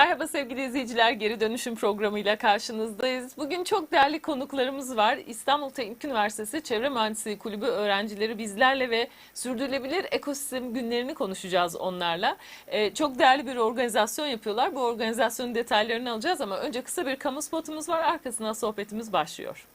Merhaba sevgili izleyiciler, geri dönüşüm programıyla karşınızdayız. Bugün çok değerli konuklarımız var. İstanbul Teknik Üniversitesi Çevre Mühendisliği Kulübü öğrencileri bizlerle ve sürdürülebilir ekosistem günlerini konuşacağız onlarla. Ee, çok değerli bir organizasyon yapıyorlar. Bu organizasyonun detaylarını alacağız ama önce kısa bir kamu spotumuz var. Arkasından sohbetimiz başlıyor.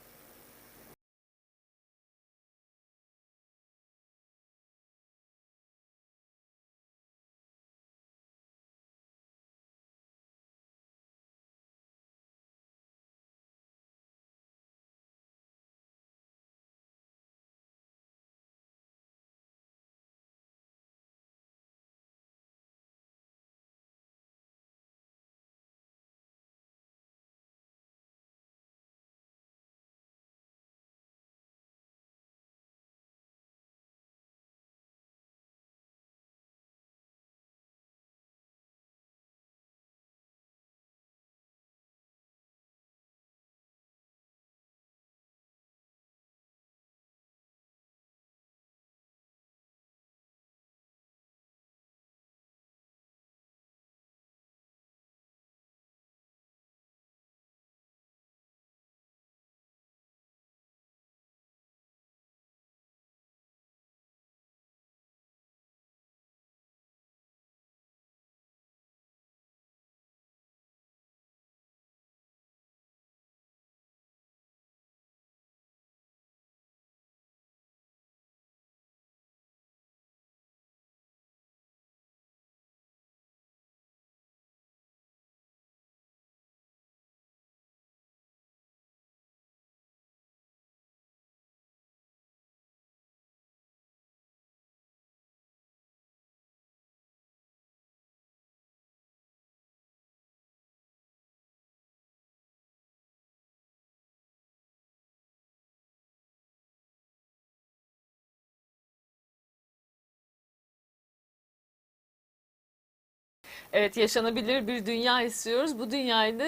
Evet yaşanabilir bir dünya istiyoruz. Bu dünyayı da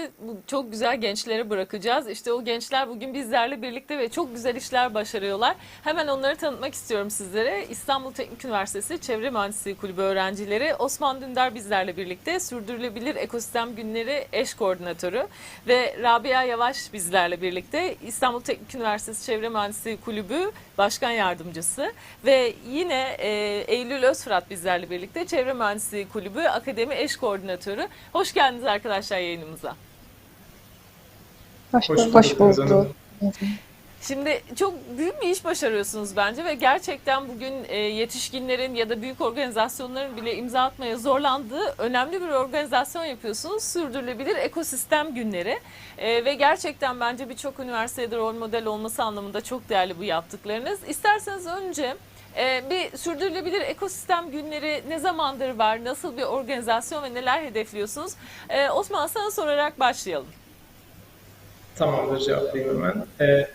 çok güzel gençlere bırakacağız. İşte o gençler bugün bizlerle birlikte ve çok güzel işler başarıyorlar. Hemen onları tanıtmak istiyorum sizlere. İstanbul Teknik Üniversitesi Çevre Mühendisliği Kulübü öğrencileri Osman Dündar bizlerle birlikte Sürdürülebilir Ekosistem Günleri eş koordinatörü ve Rabia Yavaş bizlerle birlikte İstanbul Teknik Üniversitesi Çevre Mühendisliği Kulübü Başkan Yardımcısı ve yine e, Eylül Özfırat bizlerle birlikte Çevre Mühendisliği Kulübü Akademi Eş Koordinatörü. Hoş geldiniz arkadaşlar yayınımıza. Hoş Hoş bulduk. bulduk Deniz Hanım. Şimdi çok büyük bir iş başarıyorsunuz bence ve gerçekten bugün e, yetişkinlerin ya da büyük organizasyonların bile imza atmaya zorlandığı önemli bir organizasyon yapıyorsunuz. Sürdürülebilir ekosistem günleri E, ve gerçekten bence birçok üniversitede rol model olması anlamında çok değerli bu yaptıklarınız. İsterseniz önce e, bir sürdürülebilir ekosistem günleri ne zamandır var, nasıl bir organizasyon ve neler hedefliyorsunuz? E, Osman sana sorarak başlayalım. Tamamdır cevaplayayım hemen. Ee,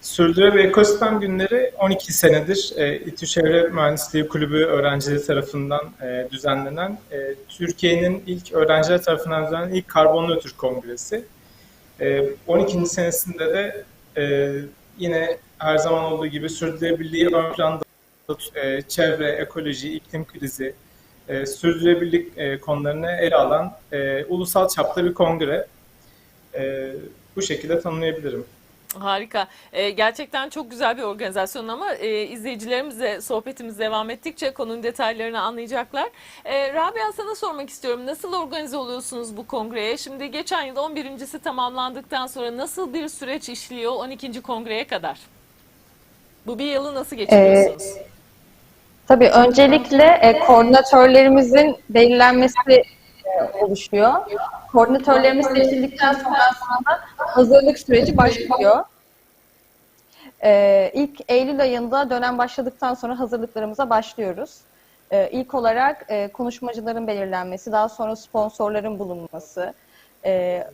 Sürdürülebilir Ekosistem Günleri 12 senedir e, İTÜ Çevre Mühendisliği Kulübü öğrencileri tarafından e, düzenlenen, e, Türkiye'nin ilk öğrenciler tarafından düzenlenen ilk karbon nötr kongresi. E, 12. senesinde de e, yine her zaman olduğu gibi sürdürülebilirliği ön planda e, çevre, ekoloji, iklim krizi, e, sürdürülebilirlik e, konularını ele alan e, ulusal çapta bir kongre. E, bu şekilde tanımlayabilirim. Harika. Ee, gerçekten çok güzel bir organizasyon ama e, izleyicilerimizle sohbetimiz devam ettikçe konunun detaylarını anlayacaklar. Ee, Rabia sana sormak istiyorum. Nasıl organize oluyorsunuz bu kongreye? Şimdi geçen yıl 11.si tamamlandıktan sonra nasıl bir süreç işliyor 12. kongreye kadar? Bu bir yılı nasıl geçiriyorsunuz? Tabii öncelikle e, koordinatörlerimizin belirlenmesi e, oluşuyor. Koordinatörlerimiz seçildikten sonra aslında hazırlık süreci başlıyor. E, ilk Eylül ayında dönem başladıktan sonra hazırlıklarımıza başlıyoruz. E, ilk olarak e, konuşmacıların belirlenmesi, daha sonra sponsorların bulunması, e,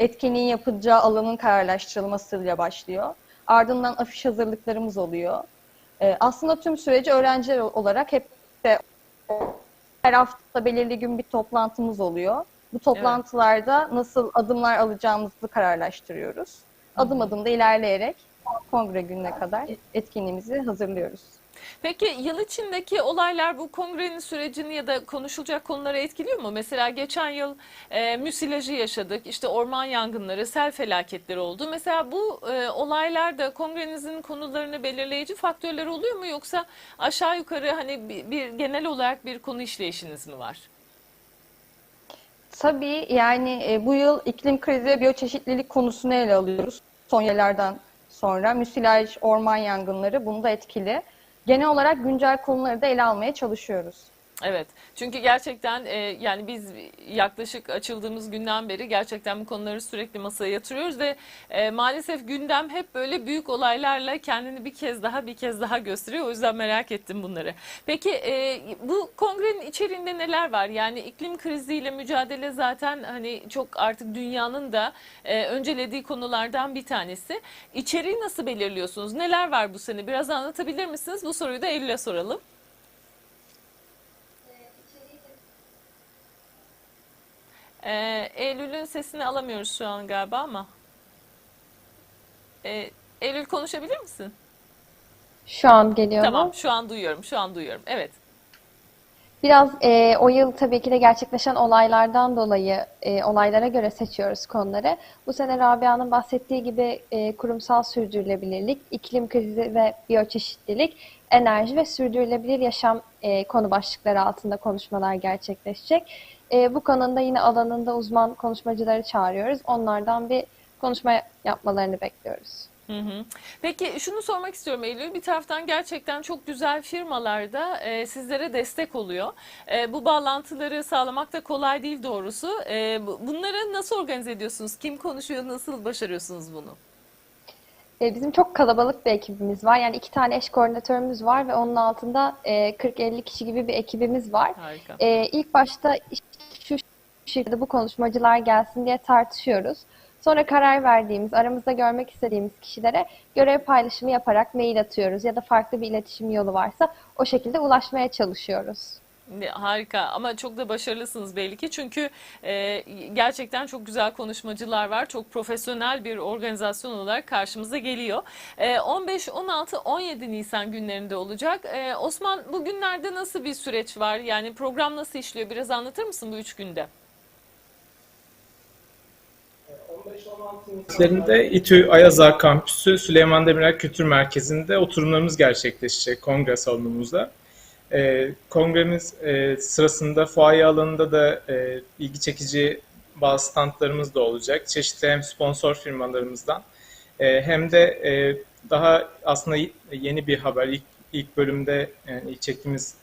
etkinliğin yapılacağı alanın kararlaştırılmasıyla başlıyor. Ardından afiş hazırlıklarımız oluyor. E, aslında tüm süreci öğrenciler olarak hep de her hafta belirli gün bir toplantımız oluyor. Bu toplantılarda nasıl adımlar alacağımızı kararlaştırıyoruz. Adım adım da ilerleyerek kongre gününe kadar etkinliğimizi hazırlıyoruz. Peki yıl içindeki olaylar bu kongrenin sürecini ya da konuşulacak konuları etkiliyor mu? Mesela geçen yıl e, müsilajı yaşadık, işte orman yangınları, sel felaketleri oldu. Mesela bu e, olaylarda kongrenizin konularını belirleyici faktörler oluyor mu? Yoksa aşağı yukarı hani bir, bir genel olarak bir konu işleyişiniz mi var? Tabii yani e, bu yıl iklim krizi ve biyoçeşitlilik konusunu ele alıyoruz. Son yıllardan sonra müsilaj, orman yangınları bunu da etkili. Genel olarak güncel konuları da ele almaya çalışıyoruz. Evet. Çünkü gerçekten e, yani biz yaklaşık açıldığımız günden beri gerçekten bu konuları sürekli masaya yatırıyoruz ve e, maalesef gündem hep böyle büyük olaylarla kendini bir kez daha bir kez daha gösteriyor. O yüzden merak ettim bunları. Peki e, bu kongrenin içeriğinde neler var? Yani iklim kriziyle mücadele zaten hani çok artık dünyanın da e, öncelediği konulardan bir tanesi. İçeriği nasıl belirliyorsunuz? Neler var bu sene? Biraz anlatabilir misiniz? Bu soruyu da Eylül'e soralım. Ee, Eylül'ün sesini alamıyoruz şu an galiba ama. Ee, Eylül konuşabilir misin? Şu an geliyor mu? Tamam, şu an duyuyorum, şu an duyuyorum. Evet. Biraz e, o yıl tabii ki de gerçekleşen olaylardan dolayı e, olaylara göre seçiyoruz konuları. Bu sene Rabia'nın bahsettiği gibi e, kurumsal sürdürülebilirlik, iklim krizi ve biyoçeşitlilik, enerji ve sürdürülebilir yaşam e, konu başlıkları altında konuşmalar gerçekleşecek. E, bu konuda yine alanında uzman konuşmacıları çağırıyoruz. Onlardan bir konuşma yapmalarını bekliyoruz. Hı hı. Peki şunu sormak istiyorum Eylül. Bir taraftan gerçekten çok güzel firmalarda e, sizlere destek oluyor. E, bu bağlantıları sağlamak da kolay değil doğrusu. E, bu- bunları nasıl organize ediyorsunuz? Kim konuşuyor? Nasıl başarıyorsunuz bunu? E, Bizim çok kalabalık bir ekibimiz var. Yani iki tane eş koordinatörümüz var ve onun altında e, 40-50 kişi gibi bir ekibimiz var. Harika. E, ilk başta şekilde bu konuşmacılar gelsin diye tartışıyoruz. Sonra karar verdiğimiz, aramızda görmek istediğimiz kişilere görev paylaşımı yaparak mail atıyoruz ya da farklı bir iletişim yolu varsa o şekilde ulaşmaya çalışıyoruz. Harika ama çok da başarılısınız belli ki çünkü e, gerçekten çok güzel konuşmacılar var. Çok profesyonel bir organizasyon olarak karşımıza geliyor. E, 15, 16, 17 Nisan günlerinde olacak. E, Osman bu günlerde nasıl bir süreç var? Yani program nasıl işliyor? Biraz anlatır mısın bu üç günde? 15-16 İTÜ Ayaza Kampüsü Süleyman Demirel Kültür Merkezi'nde oturumlarımız gerçekleşecek kongre salonumuzda. Ee, kongremiz e, sırasında fuaye alanında da e, ilgi çekici bazı standlarımız da olacak. Çeşitli hem sponsor firmalarımızdan e, hem de e, daha aslında yeni bir haber. İlk, ilk bölümde yani ilk çektiğimiz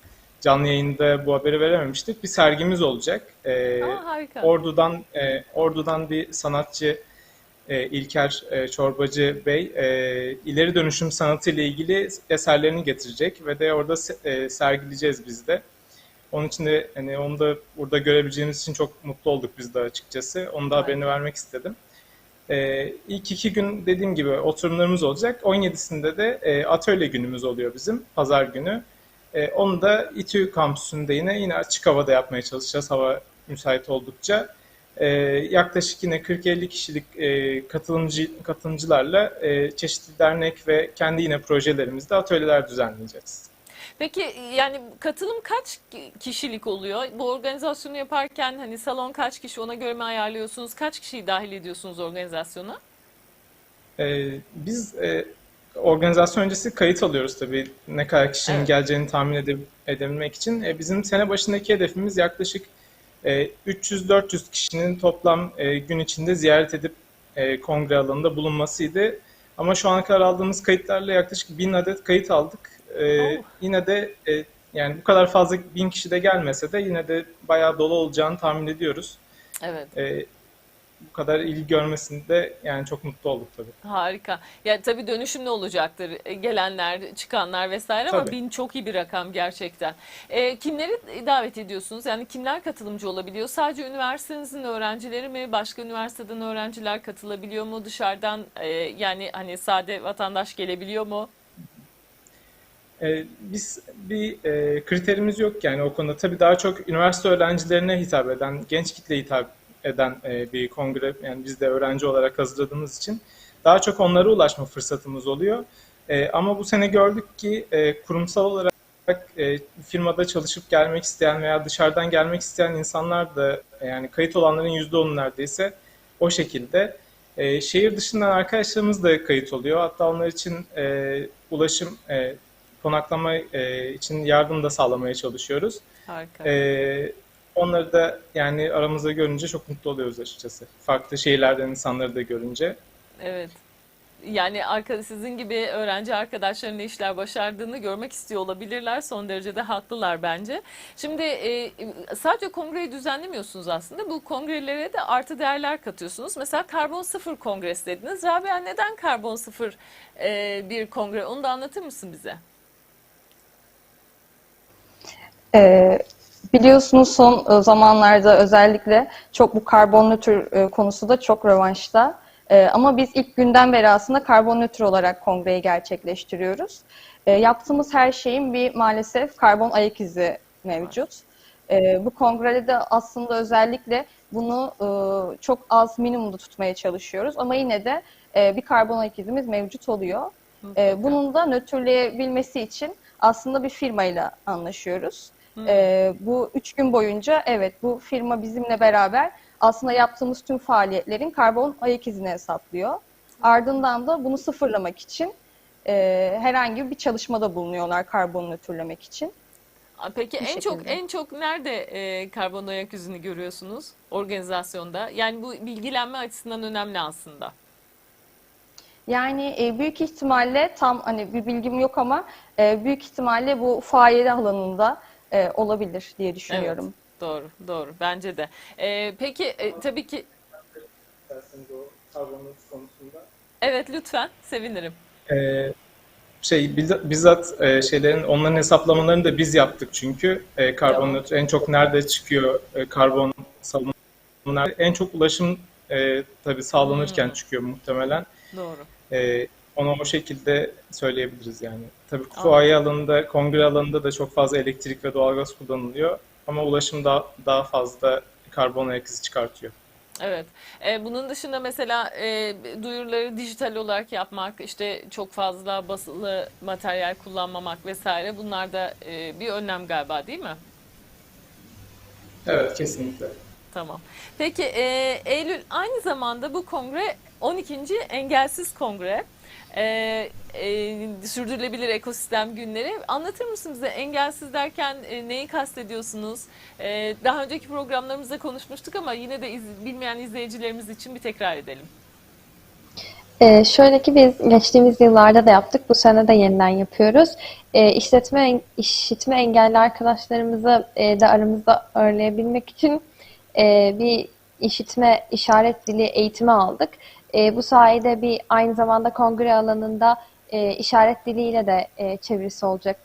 canlı yayında bu haberi verememiştik. Bir sergimiz olacak. Ee, Aa, harika. Ordu'dan e, Ordu'dan bir sanatçı e, İlker e, Çorbacı Bey e, ileri dönüşüm sanatı ile ilgili eserlerini getirecek ve de orada e, sergileyeceğiz biz de. Onun için de hani onu da burada görebileceğimiz için çok mutlu olduk biz de açıkçası. Onu da haberini vermek istedim. E, ilk iki gün dediğim gibi oturumlarımız olacak. 17'sinde de e, atölye günümüz oluyor bizim, pazar günü. E, onu da İTÜ kampüsünde yine yine açık havada yapmaya çalışacağız hava müsait oldukça. E, yaklaşık yine 40-50 kişilik e, katılımcı katılımcılarla e, çeşitli dernek ve kendi yine projelerimizde atölyeler düzenleyeceğiz. Peki yani katılım kaç kişilik oluyor? Bu organizasyonu yaparken hani salon kaç kişi ona göre mi ayarlıyorsunuz? Kaç kişiyi dahil ediyorsunuz organizasyona? E, biz e, organizasyon öncesi kayıt alıyoruz tabii ne kadar kişinin Evet. geleceğini tahmin ede- edebilmek için. E, bizim sene başındaki hedefimiz yaklaşık 300-400 kişinin toplam e, gün içinde ziyaret edip e, kongre alanında bulunmasıydı. Ama şu ana kadar aldığımız kayıtlarla yaklaşık 1000 adet kayıt aldık. E, Oh. Yine de e, yani bu kadar fazla 1000 kişi de gelmese de yine de bayağı dolu olacağını tahmin ediyoruz. Evet. Bu kadar ilgi görmesinde yani çok mutlu olduk tabii. Harika. Ya tabii dönüşümlü olacaktır e, gelenler, çıkanlar vesaire ama Tabii. bin çok iyi bir rakam gerçekten. E, kimleri davet ediyorsunuz? Yani kimler katılımcı olabiliyor? Sadece üniversitenizin öğrencileri mi? Başka üniversiteden öğrenciler katılabiliyor mu? Dışarıdan e, yani hani sade vatandaş gelebiliyor mu? Ee, biz bir e, kriterimiz yok yani o konuda. Tabii daha çok üniversite öğrencilerine hitap eden, genç kitle hitap eden e, bir kongre. Yani biz de öğrenci olarak hazırladığımız için daha çok onlara ulaşma fırsatımız oluyor. E, ama bu sene gördük ki e, kurumsal olarak e, firmada çalışıp gelmek isteyen veya dışarıdan gelmek isteyen insanlar da yani kayıt olanların %10'u neredeyse o şekilde. E, şehir dışından arkadaşlarımız da kayıt oluyor. Hatta onlar için e, ulaşım, e, konaklama e, için yardım da sağlamaya çalışıyoruz. Harika. E, onları da yani aramızda görünce çok mutlu oluyoruz açıkçası. Farklı şehirlerden insanları da görünce. Evet. Yani arka, sizin gibi öğrenci arkadaşların ne işler başardığını görmek istiyor olabilirler. Son derece de haklılar bence. Şimdi e, sadece kongreyi düzenlemiyorsunuz aslında. Bu kongrelere de artı değerler katıyorsunuz. Mesela karbon sıfır kongresi dediniz. Rabia neden karbon sıfır e, bir kongre? Onu da anlatır mısın bize? Ee, biliyorsunuz son e, zamanlarda özellikle çok bu karbon nötr e, konusu da çok revanşta. E, ama biz ilk günden beri aslında karbon nötr olarak kongreyi gerçekleştiriyoruz. Yaptığımız her şeyin bir maalesef karbon ayak izi mevcut. Bu kongrede de aslında özellikle bunu çok az minimumda tutmaya çalışıyoruz. Ama yine de bir karbon ayak izimiz mevcut oluyor. Bunun da nötrleyebilmesi için aslında bir firmayla anlaşıyoruz. E, bu üç gün boyunca evet bu firma bizimle beraber aslında yaptığımız tüm faaliyetlerin karbon ayak izini hesaplıyor. Ardından da bunu sıfırlamak için e, herhangi bir çalışmada bulunuyorlar karbon nötrlemek için. Peki Bu en çok şekilde. en çok nerede e, karbon ayak izini görüyorsunuz organizasyonda? Yani bu bilgilenme açısından önemli aslında. Yani e, büyük ihtimalle tam hani bir bilgim yok ama e, büyük ihtimalle bu faaliyet alanında e, olabilir diye düşünüyorum. Doğru, doğru. Bence de. E, peki e, tabii ki evet lütfen sevinirim. Ee, şey bizzat, e, şeylerin onların hesaplamalarını da biz yaptık çünkü e, karbon en çok nerede çıkıyor e, karbon salınımı en çok ulaşım e, tabii sağlanırken Hmm. çıkıyor muhtemelen. Doğru. E, onu o şekilde söyleyebiliriz yani. Tabii fuaye alanında, kongre alanında da çok fazla elektrik ve doğalgaz kullanılıyor ama ulaşım daha, daha fazla karbon ayak izi çıkartıyor. Evet. E, bunun dışında mesela e, duyuruları dijital olarak yapmak, işte çok fazla basılı materyal kullanmamak vesaire bunlar da e, bir önlem galiba değil mi? Evet kesinlikle. Tamam. Peki e, Eylül aynı zamanda bu kongre 12. Engelsiz Kongre. E, e, sürdürülebilir ekosistem günleri. Anlatır mısın bize engelsiz derken e, neyi kastediyorsunuz? E, daha önceki programlarımızda konuşmuştuk ama yine de iz- bilmeyen izleyicilerimiz için bir tekrar edelim. Ee, şöyle ki biz geçtiğimiz yıllarda da yaptık, bu sene de yeniden yapıyoruz. Ee, işletme, işitme engelli arkadaşlarımızı e, de aramızda ağırlayabilmek için e, bir işitme işaret dili eğitimi aldık. E, bu sayede bir aynı zamanda kongre alanında e, işaret diliyle de e, çevirisi olacak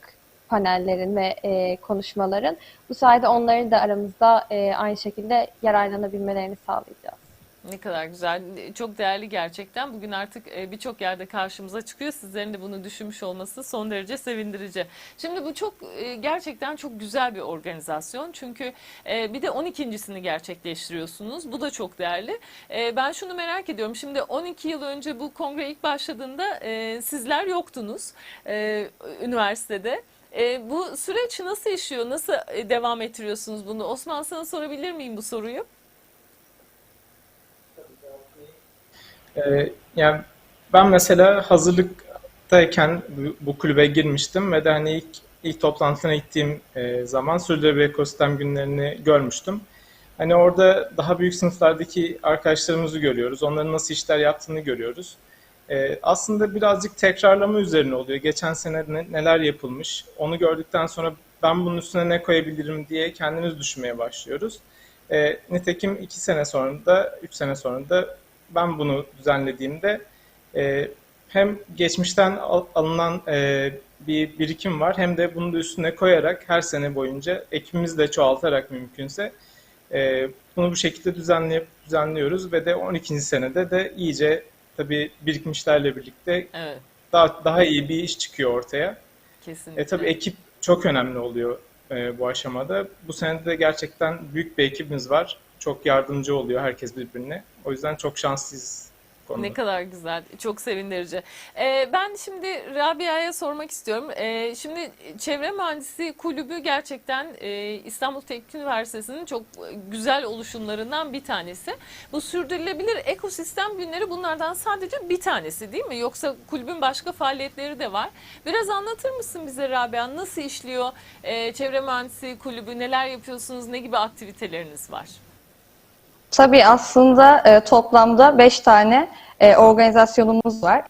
panellerin ve e, konuşmaların. Bu sayede onların da aramızda e, aynı şekilde yararlanabilmelerini sağlayacağız. Ne kadar güzel. Çok değerli gerçekten. Bugün artık e, birçok yerde karşımıza çıkıyor. Sizlerin de bunu düşünmüş olması son derece sevindirici. Şimdi bu çok e, gerçekten çok güzel bir organizasyon. Çünkü e, bir de 12.sini gerçekleştiriyorsunuz. Bu da çok değerli. Ben şunu merak ediyorum. Şimdi 12 yıl önce bu kongre ilk başladığında sizler yoktunuz üniversitede. Bu süreç nasıl işiyor? Nasıl devam ettiriyorsunuz bunu? Osman sana sorabilir miyim bu soruyu? Ee, yani ben mesela hazırlıktayken bu, kulübe girmiştim ve de hani ilk, ilk toplantısına gittiğim e, zaman sürdürülebilir ekosistem günlerini görmüştüm. Hani orada daha büyük sınıflardaki arkadaşlarımızı görüyoruz. Onların nasıl işler yaptığını görüyoruz. Ee, aslında birazcık tekrarlama üzerine oluyor. Geçen sene ne- neler yapılmış, onu gördükten sonra ben bunun üstüne ne koyabilirim diye kendimiz düşünmeye başlıyoruz. Ee, nitekim iki sene sonra da, üç sene sonra da ben bunu düzenlediğimde e, hem geçmişten al- alınan e, bir birikim var hem de bunu da üstüne koyarak her sene boyunca ekibimizi de çoğaltarak mümkünse e, bunu bu şekilde düzenleyip düzenliyoruz ve de 12. senede de iyice tabii birikmişlerle birlikte Evet, daha daha iyi bir iş çıkıyor ortaya. kesinlikle. E tabii ekip çok önemli oluyor e, bu aşamada. Bu sene de gerçekten büyük bir ekibimiz var. Çok yardımcı oluyor herkes birbirine. O yüzden çok şanslıyız. konuda. Ne kadar güzel, çok sevindirici. Ee, ben şimdi Rabia'ya sormak istiyorum. Ee, şimdi Çevre Mühendisi Kulübü gerçekten e, İstanbul Teknik Üniversitesi'nin çok güzel oluşumlarından bir tanesi. Bu sürdürülebilir ekosistem günleri bunlardan sadece bir tanesi değil mi? Yoksa kulübün başka faaliyetleri de var. Biraz anlatır mısın bize Rabia? Nasıl işliyor Ee, Çevre Mühendisi Kulübü? Neler yapıyorsunuz? Ne gibi aktiviteleriniz var? Tabii aslında e, toplamda 5 tane e, organizasyonumuz var.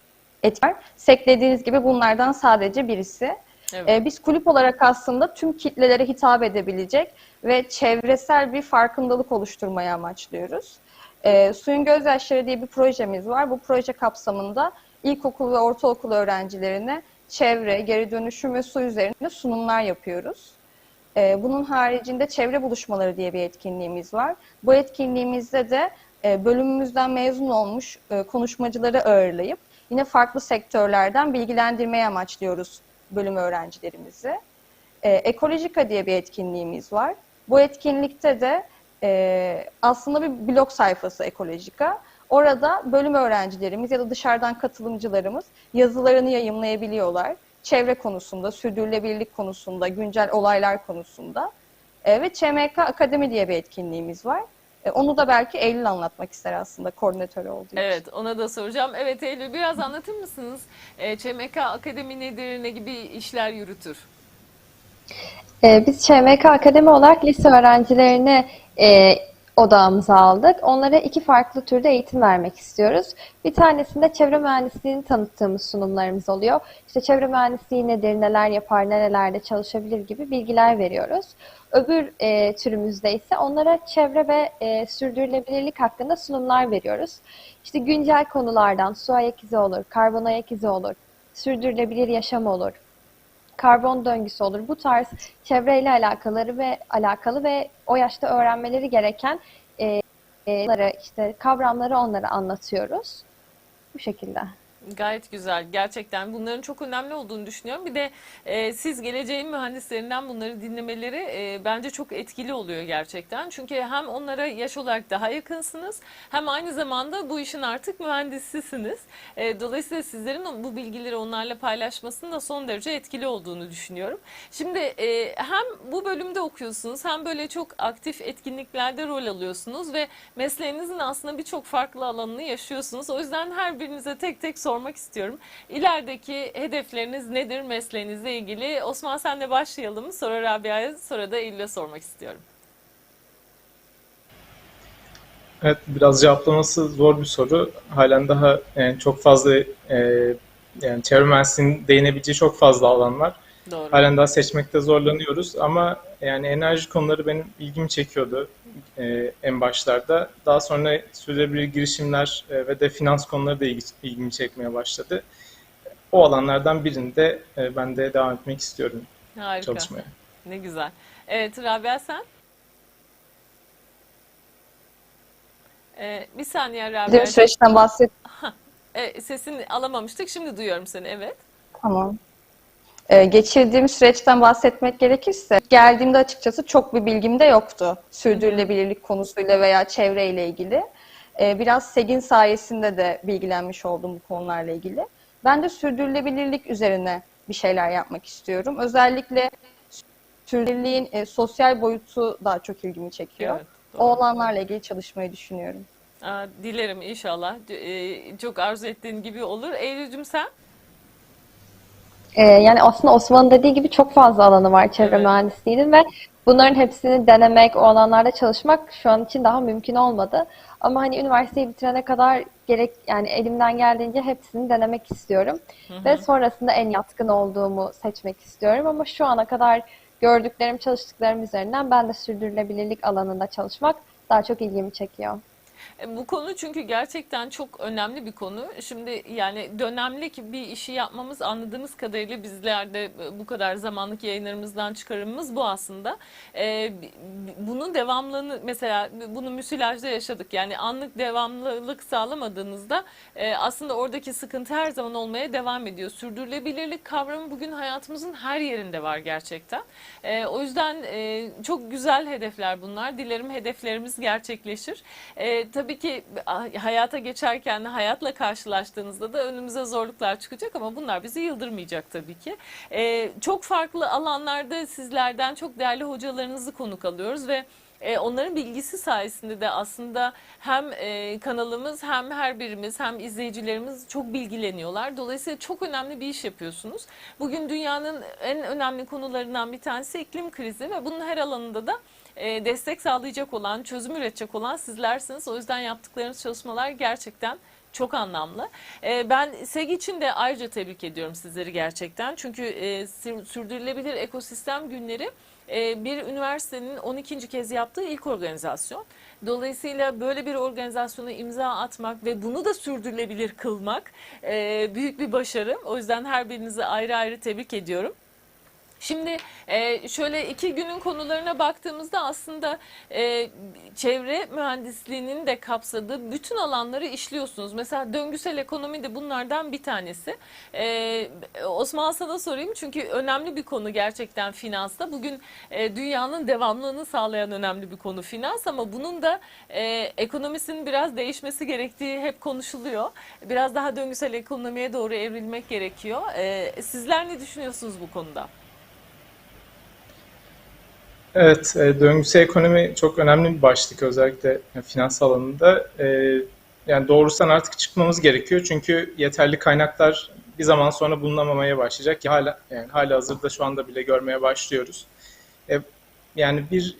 Et var. Seklediğiniz gibi bunlardan sadece birisi. Evet. E, biz kulüp olarak aslında tüm kitlelere hitap edebilecek ve çevresel bir farkındalık oluşturmayı amaçlıyoruz. E, Suyun Gözyaşları diye bir projemiz var. Bu proje kapsamında ilkokul ve ortaokul öğrencilerine çevre, geri dönüşüm ve su üzerine sunumlar yapıyoruz. Ee, Bunun haricinde çevre buluşmaları diye bir etkinliğimiz var. Bu etkinliğimizde de e, bölümümüzden mezun olmuş e, konuşmacıları ağırlayıp yine farklı sektörlerden bilgilendirmeye amaçlıyoruz bölüm öğrencilerimizi. E, Ekolojika diye bir etkinliğimiz var. Bu etkinlikte de e, aslında bir blog sayfası Ekolojika. Orada bölüm öğrencilerimiz ya da dışarıdan katılımcılarımız yazılarını yayımlayabiliyorlar. Çevre konusunda, sürdürülebilirlik konusunda, güncel olaylar konusunda. E, ve ÇMK Akademi diye bir etkinliğimiz var. E, onu da belki Eylül anlatmak ister aslında koordinatörü olduğu için. Evet, ona da soracağım. Evet Eylül, biraz anlatır mısınız? Ee, ÇMK Akademi nedir, ne gibi işler yürütür? Ee, Biz ÇMK Akademi olarak lise öğrencilerini e, odağımıza aldık. Onlara iki farklı türde eğitim vermek istiyoruz. Bir tanesinde çevre mühendisliğini tanıttığımız sunumlarımız oluyor. İşte çevre mühendisliği nedir, neler yapar, nerelerde çalışabilir gibi bilgiler veriyoruz. Öbür e, türümüzde ise onlara çevre ve e, sürdürülebilirlik hakkında sunumlar veriyoruz. İşte güncel konulardan su ayak izi olur, karbon ayak izi olur, sürdürülebilir yaşam olur, karbon döngüsü olur. Bu tarz çevreyle alakaları ve alakalı ve o yaşta öğrenmeleri gereken e, e, işte kavramları onlara anlatıyoruz. Bu şekilde. Gayet güzel. Gerçekten bunların çok önemli olduğunu düşünüyorum. Bir de e, siz geleceğin mühendislerinden bunları dinlemeleri e, bence çok etkili oluyor gerçekten. Çünkü hem onlara yaş olarak daha yakınsınız hem aynı zamanda bu işin artık mühendisisiniz. E, dolayısıyla sizlerin bu bilgileri onlarla paylaşmasının da son derece etkili olduğunu düşünüyorum. Şimdi e, hem bu bölümde okuyorsunuz hem böyle çok aktif etkinliklerde rol alıyorsunuz ve mesleğinizin aslında birçok farklı alanını yaşıyorsunuz. O yüzden her birinize tek tek sormak istiyorum. İlerideki hedefleriniz nedir mesleğinizle ilgili? Osman senle başlayalım. Sonra Rabia'ya sonra da Eylül'e sormak istiyorum. Evet, biraz cevaplaması zor bir soru. Halen daha yani çok fazla e, yani çevre mühendisliğinin değinebileceği çok fazla alan var. Doğru. Halen daha seçmekte zorlanıyoruz ama yani enerji konuları benim ilgimi çekiyordu e, en başlarda. Daha sonra sürdürülebilir girişimler e, ve de finans konuları da ilgi- ilgimi çekmeye başladı. O alanlardan birinde e, ben de devam etmek istiyorum Harika. çalışmaya. Ne güzel. Evet Rabia sen? Ee, bir saniye Rabia. Bizim süreçten bahset. E, sesini alamamıştık. Şimdi duyuyorum seni. Evet. Tamam. Ee, geçirdiğim süreçten bahsetmek gerekirse, geldiğimde açıkçası çok bir bilgim de yoktu sürdürülebilirlik konusuyla veya çevreyle ilgili. Ee, biraz SEG'in sayesinde de bilgilenmiş oldum bu konularla ilgili. Ben de sürdürülebilirlik üzerine bir şeyler yapmak istiyorum. Özellikle sürdürülebilirliğin e, sosyal boyutu daha çok ilgimi çekiyor. Evet, o alanlarla ilgili çalışmayı düşünüyorum. Aa, dilerim inşallah. Ee, çok arzu ettiğin gibi olur. Eylül'cüm sen? Ee, yani aslında Osman'ın dediği gibi çok fazla alanı var çevre Evet. mühendisliğinin ve bunların hepsini denemek, o alanlarda çalışmak şu an için daha mümkün olmadı. Ama hani üniversiteyi bitirene kadar gerek yani elimden geldiğince hepsini denemek istiyorum. Ve sonrasında en yatkın olduğumu seçmek istiyorum. Ama şu ana kadar gördüklerim, çalıştıklarım üzerinden ben de sürdürülebilirlik alanında çalışmak daha çok ilgimi çekiyor. E, Bu konu çünkü gerçekten çok önemli bir konu. Şimdi yani dönemlik bir işi yapmamız anladığımız kadarıyla bizlerde e, bu kadar zamanlık yayınlarımızdan çıkarımımız bu aslında. E, bunun devamlılığını mesela bunu müsilajda yaşadık. Yani anlık devamlılık sağlamadığınızda aslında oradaki sıkıntı her zaman olmaya devam ediyor. Sürdürülebilirlik kavramı bugün hayatımızın her yerinde var gerçekten. O yüzden çok güzel hedefler bunlar. Dilerim hedeflerimiz gerçekleşir. E, tabii ki hayata geçerken, hayatla karşılaştığınızda da önümüze zorluklar çıkacak ama bunlar bizi yıldırmayacak tabii ki. E, çok farklı alanlarda sizlerden çok değerli hocalarınızı konuk alıyoruz ve e, onların bilgisi sayesinde de aslında hem e, kanalımız hem her birimiz hem izleyicilerimiz çok bilgileniyorlar. Dolayısıyla çok önemli bir iş yapıyorsunuz. Bugün dünyanın en önemli konularından bir tanesi iklim krizi ve bunun her alanında da e, destek sağlayacak olan, çözüm üretecek olan sizlersiniz. O yüzden yaptıklarınız çalışmalar gerçekten çok anlamlı. E, ben SEG için de ayrıca tebrik ediyorum sizleri gerçekten. Çünkü e, sür- sürdürülebilir ekosistem günleri e, bir üniversitenin 12. kez yaptığı ilk organizasyon. Dolayısıyla böyle bir organizasyona imza atmak ve bunu da sürdürülebilir kılmak büyük bir başarı. O yüzden her birinizi ayrı ayrı tebrik ediyorum. Şimdi e, şöyle iki günün konularına baktığımızda aslında e, çevre mühendisliğinin de kapsadığı bütün alanları işliyorsunuz. Mesela döngüsel ekonomi de bunlardan bir tanesi. E, Osman sana sorayım çünkü önemli bir konu gerçekten finansta. Bugün e, dünyanın devamlılığını sağlayan önemli bir konu finans ama bunun da ekonomisinin biraz değişmesi gerektiği hep konuşuluyor. Biraz daha döngüsel ekonomiye doğru evrilmek gerekiyor. Sizler ne düşünüyorsunuz bu konuda? Evet, e, döngüsel ekonomi çok önemli bir başlık özellikle e, finans alanında. E, yani doğrusundan artık çıkmamız gerekiyor çünkü yeterli kaynaklar bir zaman sonra bulunamamaya başlayacak ki hala yani hala hazırda şu anda bile görmeye başlıyoruz. E, yani bir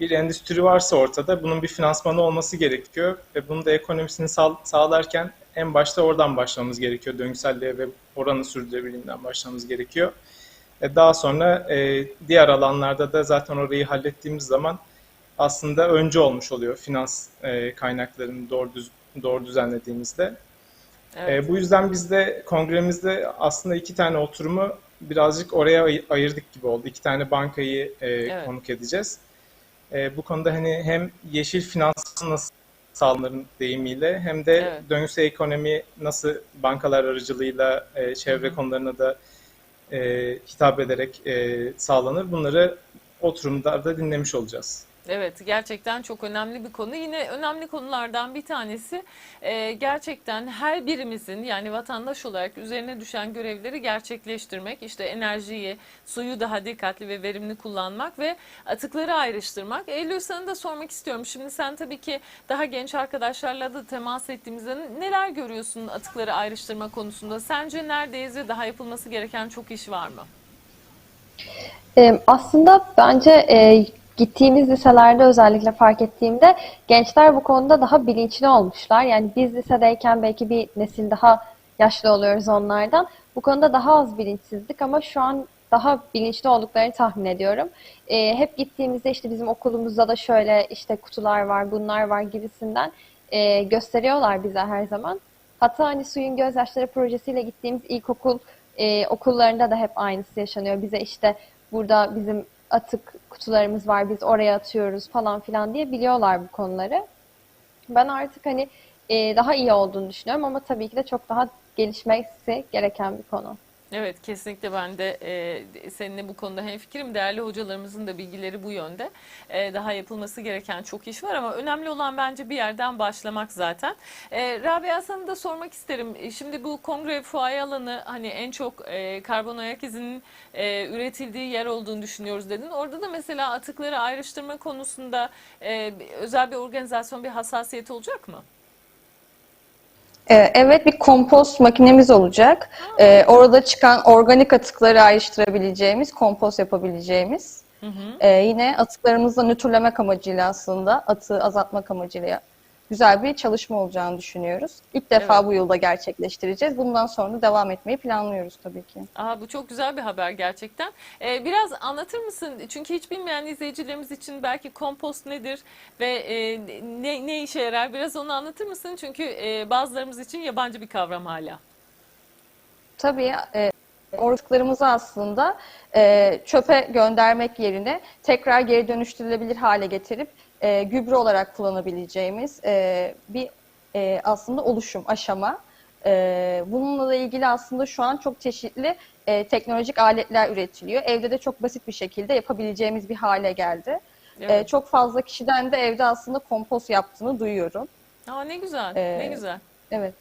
bir endüstri varsa ortada bunun bir finansmanı olması gerekiyor ve bunu da ekonomisini sağ, sağlarken en başta oradan başlamamız gerekiyor. Döngüselliğe ve oranın sürdürülebilirliğinden başlamamız gerekiyor. E, Daha sonra e, diğer alanlarda da zaten orayı hallettiğimiz zaman aslında önce olmuş oluyor finans e, kaynaklarını doğru düz, doğru düzenlediğimizde. Evet. Bu yüzden biz de kongremizde aslında iki tane oturumu birazcık oraya ay- ayırdık gibi oldu. İki tane bankayı Evet. konuk edeceğiz. Bu konuda hani hem yeşil finans nasıl sağlanır deyimiyle hem de Evet. döngüsel ekonomi nasıl bankalar aracılığıyla çevre Hı hı. konularına da e, hitap ederek e, sağlanır. Bunları oturumlarda dinlemiş olacağız. Evet gerçekten çok önemli bir konu. Yine önemli konulardan bir tanesi e, gerçekten her birimizin yani vatandaş olarak üzerine düşen görevleri gerçekleştirmek. İşte enerjiyi, suyu daha dikkatli ve verimli kullanmak ve atıkları ayrıştırmak. Eylül sana da sormak istiyorum. Şimdi sen tabii ki daha genç arkadaşlarla da temas ettiğimizde neler görüyorsun atıkları ayrıştırma konusunda? Sence neredeyiz ve daha yapılması gereken çok iş var mı? Aslında bence e, gittiğimiz liselerde özellikle fark ettiğimde gençler bu konuda daha bilinçli olmuşlar. Yani biz lisedeyken belki bir nesil daha yaşlı oluyoruz onlardan. Bu konuda daha az bilinçsizlik ama şu an daha bilinçli olduklarını tahmin ediyorum. Ee, hep gittiğimizde işte bizim okulumuzda da şöyle işte kutular var, bunlar var gibisinden e, gösteriyorlar bize her zaman. Hatta hani Suyun Gözyaşları projesiyle gittiğimiz ilkokul e, okullarında da hep aynısı yaşanıyor. Bize işte burada bizim atık kutularımız var, biz oraya atıyoruz falan filan diye biliyorlar bu konuları. Ben artık hani e, daha iyi olduğunu düşünüyorum ama tabii ki de çok daha gelişmesi gereken bir konu. Evet kesinlikle ben de e, seninle bu konuda hemfikirim. Değerli hocalarımızın da bilgileri bu yönde. E, daha yapılması gereken çok iş var ama önemli olan bence bir yerden başlamak zaten. E, Rabia sana da sormak isterim. E, Şimdi bu kongre fuaye alanı hani en çok e, karbon ayak izinin e, üretildiği yer olduğunu düşünüyoruz dedin. Orada da mesela atıkları ayrıştırma konusunda e, özel bir organizasyon bir hassasiyet olacak mı? Ee, Evet bir kompost makinemiz olacak. Ee, orada çıkan organik atıkları ayrıştırabileceğimiz, kompost yapabileceğimiz. Hı hı. Ee, yine atıklarımızı nötrlemek amacıyla aslında atığı azaltmak amacıyla güzel bir çalışma olacağını düşünüyoruz. İlk defa Evet. bu yılda gerçekleştireceğiz. Bundan sonra devam etmeyi planlıyoruz tabii ki. Aa, bu çok güzel bir haber gerçekten. Ee, biraz anlatır mısın? Çünkü hiç bilmeyen izleyicilerimiz için belki kompost nedir ve e, ne, ne işe yarar? Biraz onu anlatır mısın? Çünkü e, bazılarımız için yabancı bir kavram hala. Tabii e, ortaklarımızı aslında e, çöpe göndermek yerine tekrar geri dönüştürülebilir hale getirip e, gübre olarak kullanabileceğimiz e, bir e, aslında oluşum, aşama. E, bununla da ilgili aslında şu an çok çeşitli e, teknolojik aletler üretiliyor. Evde de çok basit bir şekilde yapabileceğimiz bir hale geldi. E, Evet. çok fazla kişiden de evde aslında kompost yaptığını duyuyorum. Aa, ne güzel, Ee, ne güzel. Evet.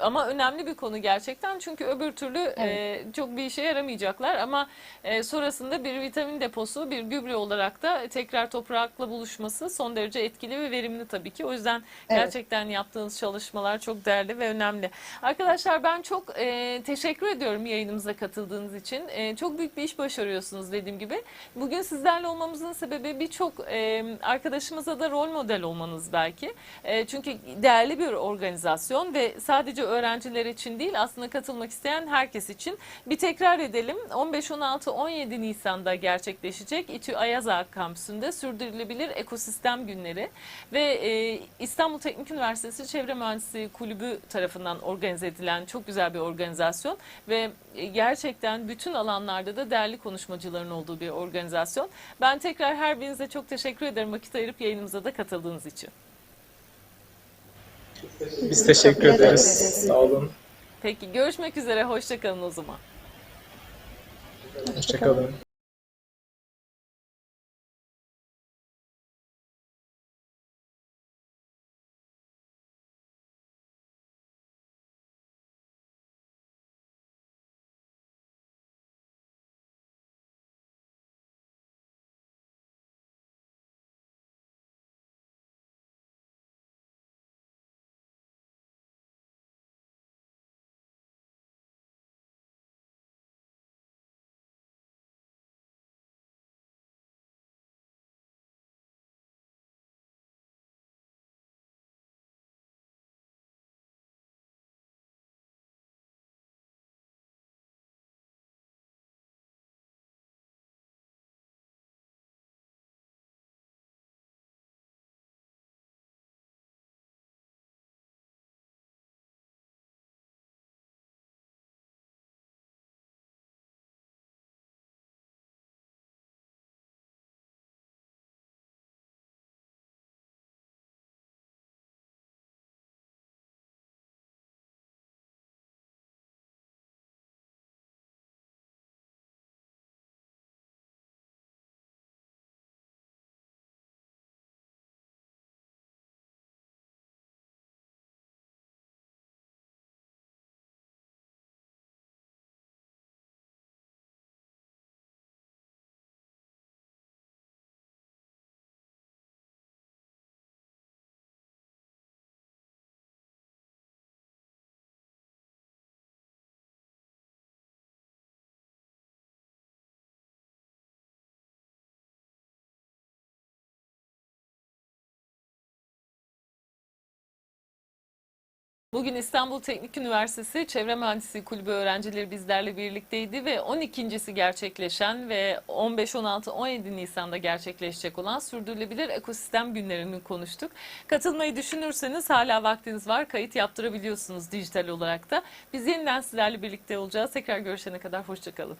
Ama önemli bir konu gerçekten çünkü öbür türlü e, çok bir işe yaramayacaklar ama e, sonrasında bir vitamin deposu, bir gübre olarak da tekrar toprakla buluşması son derece etkili ve verimli tabii ki. O yüzden Evet. gerçekten yaptığınız çalışmalar çok değerli ve önemli. Arkadaşlar ben çok e, teşekkür ediyorum yayınımıza katıldığınız için. E, çok büyük bir iş başarıyorsunuz dediğim gibi. Bugün sizlerle olmamızın sebebi birçok e, arkadaşımıza da rol model olmanız belki. E, çünkü değerli bir organizasyon ve sadece öğrenciler için değil aslında katılmak isteyen herkes için. Bir tekrar edelim. 15, 16, 17 Nisan'da gerçekleşecek İTÜ Ayaza kampüsünde sürdürülebilir ekosistem günleri ve e, İstanbul Teknik Üniversitesi Çevre Mühendisliği Kulübü tarafından organize edilen çok güzel bir organizasyon ve e, gerçekten bütün alanlarda da değerli konuşmacıların olduğu bir organizasyon. Ben tekrar her birinize çok teşekkür ederim vakit ayırıp yayınımıza da katıldığınız için. Biz teşekkür ederiz. Sağ olun. Peki görüşmek üzere, hoşçakalın o zaman. Hoşçakalın. Bugün İstanbul Teknik Üniversitesi Çevre Mühendisliği Kulübü öğrencileri bizlerle birlikteydi ve 12.si gerçekleşen ve 15, 16, 17 Nisan'da gerçekleşecek olan sürdürülebilir ekosistem günlerini konuştuk. Katılmayı düşünürseniz hala vaktiniz var. Kayıt yaptırabiliyorsunuz dijital olarak da. Biz yeniden sizlerle birlikte olacağız. Tekrar görüşene kadar hoşçakalın.